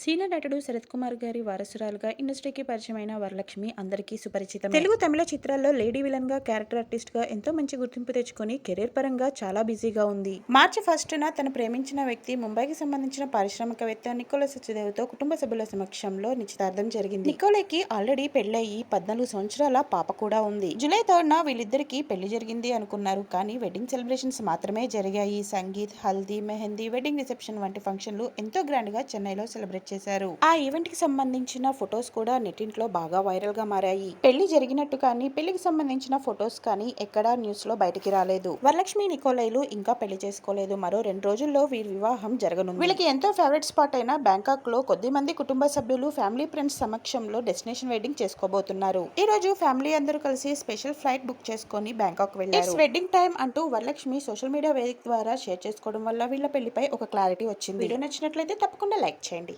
Senior నటుడు శరత్ కుమార్ గారి వారసురాలుగా ఇండస్ట్రీకి పరిచయమైన వరలక్ష్మి అందరికీ సుపరిచితం తెలుగు తమిళ చిత్రాల్లో లేడీ విలన్గా క్యారెక్టర్ ఆర్టిస్ట్గా ఎంతో మంచి గుర్తింపు తెచ్చుకొని కెరీర్ పరంగా చాలా బిజీగా ఉంది. మార్చి ఫస్ట్ న తను ప్రేమించిన వ్యక్తి ముంబైకి సంబంధించిన పారిశ్రామికవేత్త నికోల సత్యదేవ్తో కుటుంబ సభ్యుల సమక్షంలో నిశ్చితార్థం జరిగింది. నికోలేకి ఆల్రెడీ పెళ్ళయి పద్నాలుగు సంవత్సరాల పాప కూడా ఉంది. జూలై థర్డ్ న వీళ్ళిద్దరికి పెళ్ళి జరిగింది అనుకున్నారు. కానీ వెడ్డింగ్ సెలబ్రేషన్స్ మాత్రమే జరిగాయి. సంగీత్ హల్దీ మెహందీ వెడ్డింగ్ రిసెప్షన్ వంటి ఫంక్షన్లు ఎంతో గ్రాండ్గా చెన్నైలో సెలబ్రేట్ చేశారు. ఆ ఈవెంట్కి సంబంధించిన ఫొటోస్ కూడా నెట్టింట్లో బాగా వైరల్గా మారాయి. పెళ్ళి జరిగినట్టు కానీ పెళ్ళికి సంబంధించిన ఫొటోస్ కానీ ఎక్కడా న్యూస్లో బయటికి రాలేదు. వరలక్ష్మి నికోలైలు ఇంకా పెళ్ళి చేసుకోలేదు. మరో రెండు రోజుల్లో వీరి వివాహం జరగనుంది. వీళ్ళకి ఎంతో ఫేవరెట్ స్పాట్ అయిన బ్యాంకాక్లో కొద్ది మంది కుటుంబ సభ్యులు ఫ్యామిలీ ఫ్రెండ్స్ సమక్షంలో డెస్టినేషన్ వెడ్డింగ్ చేసుకోబోతున్నారు. ఈ రోజు ఫ్యామిలీ అందరూ కలిసి స్పెషల్ ఫ్లైట్ బుక్ చేసుకొని బ్యాంకాక్ వెళ్ళారు. వెడ్డింగ్ టైం అంటూ వరలక్ష్మి సోషల్ మీడియా వేదిక ద్వారా షేర్ చేసుకోవడం వల్ల వీళ్ళ పెళ్ళిపై ఒక క్లారిటీ వచ్చింది. వీడియో నచ్చినట్లయితే తప్పకుండా లైక్ చేయండి.